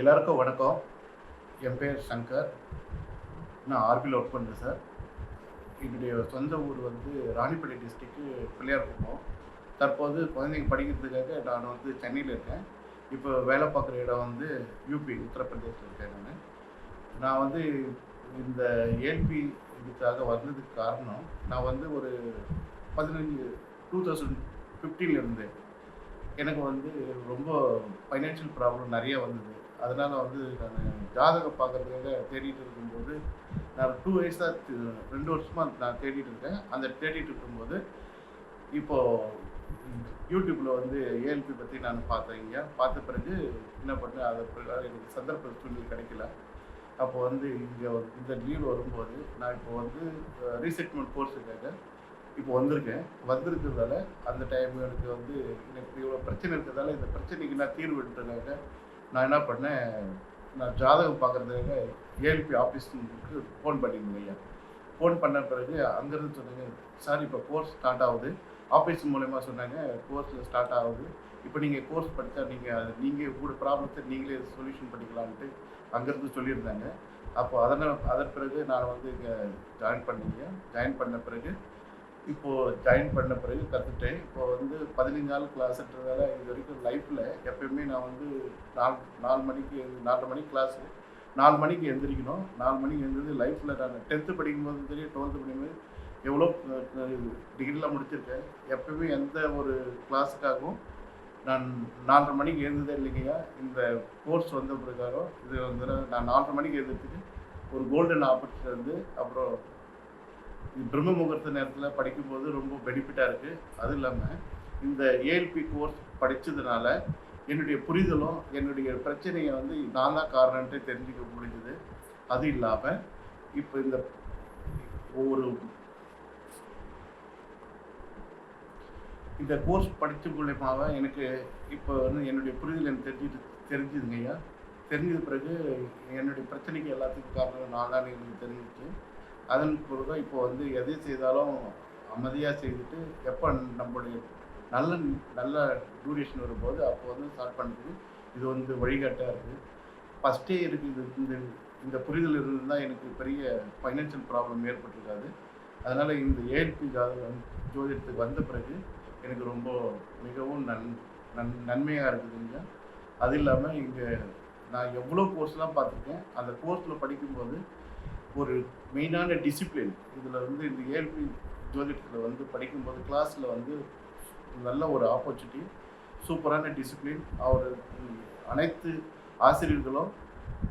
எல்லாருக்கும் வணக்கம். என் பேர் சங்கர். நான் ஆர்பியில் ஒர்க் பண்ணுறேன் சார் என்னுடைய சொந்த ஊர் வந்து ராணிப்பேட்டை டிஸ்ட்ரிக்ட்டு பிள்ளையார்குப்பம் தற்போது குழந்தைங்க படிக்கிறதுக்காக நான் வந்து சென்னையில் இருக்கேன். இப்போ வேலை பார்க்குற இடம் வந்து யூபி உத்தரப்பிரதேசில் இருக்கேன் நான். நான் வந்து இந்த ஏல்பி இதுக்காக வந்ததுக்கு காரணம் நான் வந்து ஒரு பதினஞ்சு டூ தௌசண்ட் ஃபிஃப்டீன்லேருந்து எனக்கு வந்து ரொம்ப ஃபைனான்ஷியல் ப்ராப்ளம் நிறைய வந்தது. அதனால் வந்து நான் ஜாதகம் பார்க்கறதுக்காக தேடிட்டு இருக்கும்போது நான் டூ இயர்ஸாக ரெண்டு வருஷமாக நான் தேடிட்டு இருக்கேன். அந்த தேடிட்டு இருக்கும்போது இப்போது யூடியூப்பில் வந்து ஏஎல்பி பற்றி நான் பார்த்தேங்க பார்த்த பிறகு என்ன பண்ணேன் அதை பிறகு எனக்கு சந்தர்ப்ப சூழ்நிலை கிடைக்கல. அப்போ வந்து இங்கே இந்த லீவ் வரும்போது நான் இப்போ வந்து ரீசெட்மெண்ட் கோர்ஸுக்காக இப்போ வந்திருக்கேன். வந்திருக்கிறதால அந்த டைம் எனக்கு வந்து எனக்கு இவ்வளோ பிரச்சனை இருக்கிறதால இந்த பிரச்சனைக்கு நான் தீர்வு எடுத்ததுக்காக நான் என்ன பண்ணேன் நான் ஜாதகம் பார்க்குறதுக்காக ஏஎல்பி ஆஃபீஸுக்கு ஃபோன் பண்ணியிருந்தேன் ஐயா. ஃபோன் பண்ண பிறகு அங்கேருந்து சொன்னாங்க சார் இப்போ கோர்ஸ் ஸ்டார்ட் ஆகுது. ஆஃபீஸ் மூலயமா சொன்னாங்க கோர்ஸ் ஸ்டார்ட் ஆகுது. இப்போ நீங்கள் கோர்ஸ் படித்தா நீங்கள் அது நீங்கள் கூட ப்ராப்ளத்தை நீங்களே சொல்யூஷன் பண்ணிக்கலான்ட்டு அங்கேருந்து சொல்லியிருந்தாங்க. அப்போ அதனால் அதன் பிறகு நான் வந்து இங்கே ஜாயின் பண்ணிங்க ஜாயின் பண்ண பிறகு இப்போது ஜாயின் பண்ண பிறகு கற்றுட்டேன் இப்போ வந்து பதினஞ்சு நாள் கிளாஸ்ன்றதால இது வரைக்கும் லைஃப்பில் எப்பயுமே நான் வந்து நாலு நாலு மணிக்கு நாலரை மணிக்கு கிளாஸு நாலு மணிக்கு எழுந்திரிக்கணும் நாலு மணிக்கு எழுந்திரிச்சு லைஃப்பில் நான் டென்த்து படிக்கும்போது தெரியும் டுவெல்த்து படிக்கும்போது எவ்வளோ டிகிரிலாம் முடிச்சிருக்கேன். எப்பயுமே எந்த ஒரு கிளாஸுக்காகவும் நான் நாலரை மணிக்கு எழுந்ததே இல்லைங்கய்யா. இந்த கோர்ஸ் வந்த பிரகாரம் இது வந்து நான் நாலரை மணிக்கு எழுந்ததுக்கு ஒரு கோல்டன் ஆப்பர்ச்சுனிட்டி வந்து அப்புறம் பிரம்ம முகூர்த்த நேரத்தில் படிக்கும்போது ரொம்ப பெனிஃபிட்டாக இருக்குது அதுவும் இல்லாமல் இந்த ஏஎல்பி கோர்ஸ் படித்ததுனால என்னுடைய புரிதலும் என்னுடைய பிரச்சனையை வந்து நான் தான் காரணன்ட்டு தெரிஞ்சுக்க முடிஞ்சுது. அது இல்லாமல் இப்போ இந்த ஒரு இந்த கோர்ஸ் படித்த மூலயமாவ எனக்கு இப்போ வந்து என்னுடைய புரிதல் எனக்கு தெரிஞ்சுட்டு தெரிஞ்சுதுங்க ஐயா தெரிஞ்சது பிறகு என்னுடைய பிரச்சனைக்கு எல்லாத்துக்கும் காரணம் நான் தான் எனக்கு தெரிஞ்சிச்சு அதன் பிறகு இப்போ வந்து எதை செய்தாலும் அமைதியாக செய்துட்டு எப்போ நம்மளுடைய நல்ல நல்ல டூரேஷன் வரும்போது அப்போ வந்து ஸ்டார்ட் பண்ணுறது இது வந்து வழிகாட்டாக இருக்குது ஃபஸ்ட்டே இருக்குது இந்த இந்த புரிதல் இருந்தால் எனக்கு பெரிய ஃபைனான்ஷியல் ப்ராப்ளம் ஏற்பட்டிருக்காது. அதனால் இந்த ஏஎல்பி ஜோதிடத்துக்கு வந்த பிறகு எனக்கு ரொம்ப மிகவும் நன் நன் நன்மையாக இருக்குதுங்க அது இல்லாமல் இங்கே நான் எவ்வளோ கோர்ஸ்லாம் பார்த்துருக்கேன். அந்த கோர்ஸில் படிக்கும்போது ஒரு மெயினான டிசிப்ளின் இதில் வந்து இந்த ஏழ்பி ஜோதிடத்தில் வந்து படிக்கும்போது கிளாஸில் வந்து நல்ல ஒரு ஆப்பர்ச்சுனிட்டி சூப்பரான டிசிப்ளின் அவர் அனைத்து ஆசிரியர்களும்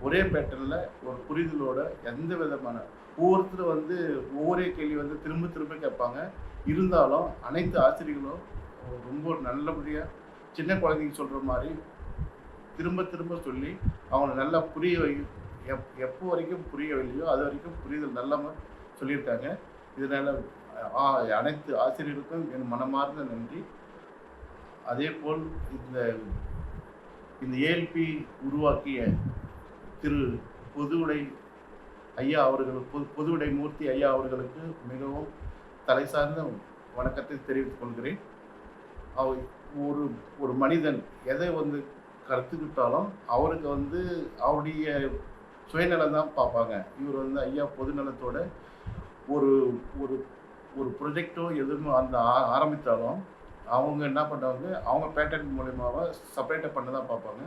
ஒரே பேட்டர்னில் ஒரு புரிதலோட எந்த விதமான ஒவ்வொருத்தரும் வந்து ஒவ்வொரு கேள்வி வந்து திரும்ப திரும்ப கேட்பாங்க. இருந்தாலும் அனைத்து ஆசிரியர்களும் ரொம்ப நல்லபடியாக சின்ன குழந்தைங்க சொல்கிற மாதிரி திரும்ப திரும்ப சொல்லி அவங்களை நல்லா புரிய வை எப் எப்போ வரைக்கும் புரியவில்லையோ அது வரைக்கும் புரிதல் நல்லமாக சொல்லியிருக்காங்க. இதனால் அனைத்து ஆசிரியருக்கும் என் மனமார்ந்த நன்றி. அதே போல் இந்த இந்த ஏஎல்பி உருவாக்கிய திரு பொதுவுடை ஐயா அவர்கள் பொது பொதுவுடை மூர்த்தி ஐயா அவர்களுக்கு மிகவும் தலை சார்ந்த வணக்கத்தை தெரிவித்துக் கொள்கிறேன். அவ ஒரு ஒரு மனிதன் எதை வந்து கற்றுக்கிட்டாலும் அவருக்கு வந்து அவருடைய சுயநலம் தான் பார்ப்பாங்க. இவர் வந்து ஐயா பொதுநலத்தோட ஒரு ஒரு ஒரு ப்ரொஜெக்டோ எதுவும் அந்த ஆ- ஆரம்பித்தாலும் அவங்க என்ன பண்ணுவாங்க அவங்க பேட்டன் மூலியமாக செப்பரேட்டாக பண்ண தான் பார்ப்பாங்க.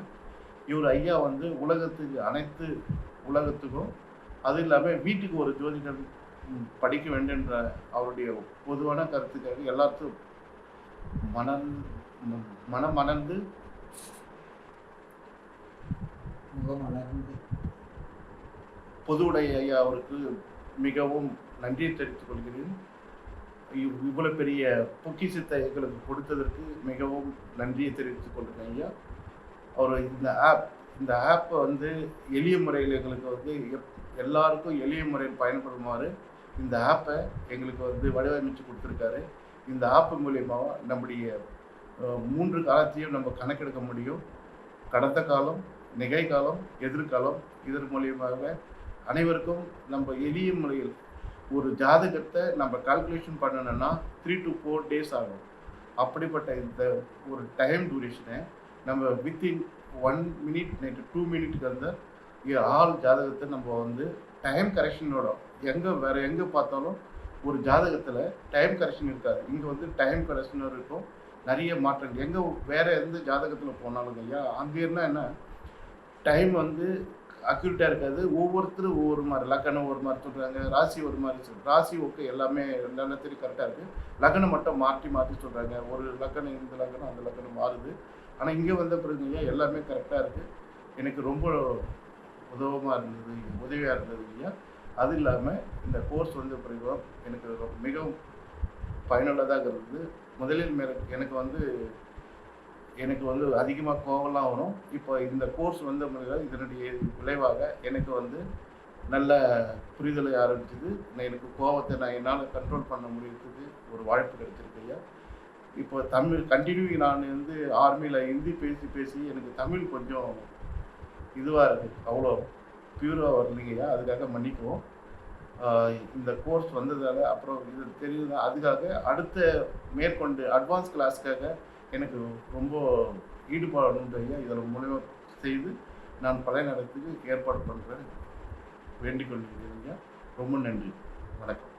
இவர் ஐயா வந்து உலகத்துக்கு அனைத்து உலகத்துக்கும் அது இல்லாமல் வீட்டுக்கு ஒரு ஜோதிடம் படிக்க வேண்டுன்ற அவருடைய பொதுவான கருத்துக்காக எல்லாத்துக்கும் மனம் ம- மனம் மணந்து. பொதுவுடைய ஐயா அவருக்கு மிகவும் நன்றியை தெரிவித்துக் கொள்கிறேன். இவ்வளவு பெரிய பொக்கிஷத்தை எங்களுக்கு கொடுத்ததற்கு மிகவும் நன்றியை தெரிவித்துக் கொள்கிறேன் ஐயா. அவர் இந்த ஆப் இந்த ஆப்பை வந்து எளிய முறையில் எங்களுக்கு வந்து எப் எல்லாருக்கும் எளிய முறையில் பயன்படுமாறு இந்த ஆப்பை எங்களுக்கு வந்து வடிவமைச்சு கொடுத்துருக்காரு. இந்த ஆப்பு மூலியமாக நம்முடைய மூன்று காலத்தையும் நம்ம கணக்கெடுக்க முடியும். கடந்த காலம் நிகழ்காலம் எதிர்காலம் இதன் மூலியமாக அனைவருக்கும் நம்ம எளிய முறையில் ஒரு ஜாதகத்தை நம்ம கால்குலேஷன் பண்ணணும்னா த்ரீ டு ஃபோர் டேஸ் ஆகும். அப்படிப்பட்ட இந்த ஒரு டைம் டூரேஷனை நம்ம within one minute night two மினிட்க்கு வந்து ஆள் ஜாதகத்தை நம்ம வந்து டைம் கரெக்ஷனோட எங்கே வேறு எங்கே பார்த்தாலும் ஒரு ஜாதகத்தில் டைம் கரெக்ஷன் இருக்காது. இங்கே வந்து டைம் கரெக்ஷன் இருக்கும். நிறைய மாற்றங்கள். எங்கே வேறு எந்த ஜாதகத்தில் போனாலும் ஐயா அங்கே இருந்தால் என்ன? டைம் வந்து அக்யூரேட்டாக இருக்காது. ஒவ்வொருத்தரும் ஒவ்வொரு மாதிரி லக்கணம் ஒரு மாதிரி சொல்கிறாங்க ராசி ஒரு மாதிரி சொல் ராசி ஓகே எல்லாமே எல்லாத்தையும் கரெக்டாக இருக்குது லக்கணம் மட்டும் மாற்றி மாற்றி சொல்கிறாங்க ஒரு லக்கணம் இந்த லக்கணம் அந்த லக்கணம் மாறுது. ஆனால் இங்கே வந்த பிறகு ஐயா எல்லாமே கரெக்டாக இருக்குது எனக்கு ரொம்ப உதவமாக இருந்தது உதவியாக இருந்தது ஐயா. அது இல்லாமல் இந்த கோர்ஸ் வந்த பிறகு எனக்கு ரொம்ப- மிகவும் பயனுள்ளதாக இருந்தது. முதலில் மேல எனக்கு வந்து எனக்கு வந்து அதிகமாக கோவம்லாம் வரும். இப்போ இந்த கோர்ஸ் வந்த இதனுடைய விளைவாக எனக்கு வந்து நல்ல புரிதலை ஆரம்பிச்சது. நான் எனக்கு கோவத்தை நான் என்னால் கண்ட்ரோல் பண்ண முடியறதுக்கு ஒரு வாய்ப்பு கிடைச்சிருக்கு ஐயா. இப்போ தமிழ் கண்டினியூ நான் வந்து ஆர்மியில் ஹிந்தி பேசி பேசி எனக்கு தமிழ் கொஞ்சம் இதுவாக இருக்குது அவ்வளோ பியூராக வரலைங்கய்யா அதுக்காக மன்னிக்குவோம் இந்த கோர்ஸ் வந்ததால் அப்புறம் இது தெரியுது அதுக்காக அடுத்த மேற்கொண்டு அட்வான்ஸ் கிளாஸ்க்காக எனக்கு ரொம்ப ஈடுபாடு ஐயா இதில் மூலியமாக செய்து நான் பழைய நடத்துக்கு ஏற்பாடு பண்ணுறேன் வேண்டிக் கொள்கிறேன் ஐயா. ரொம்ப நன்றி. வணக்கம்.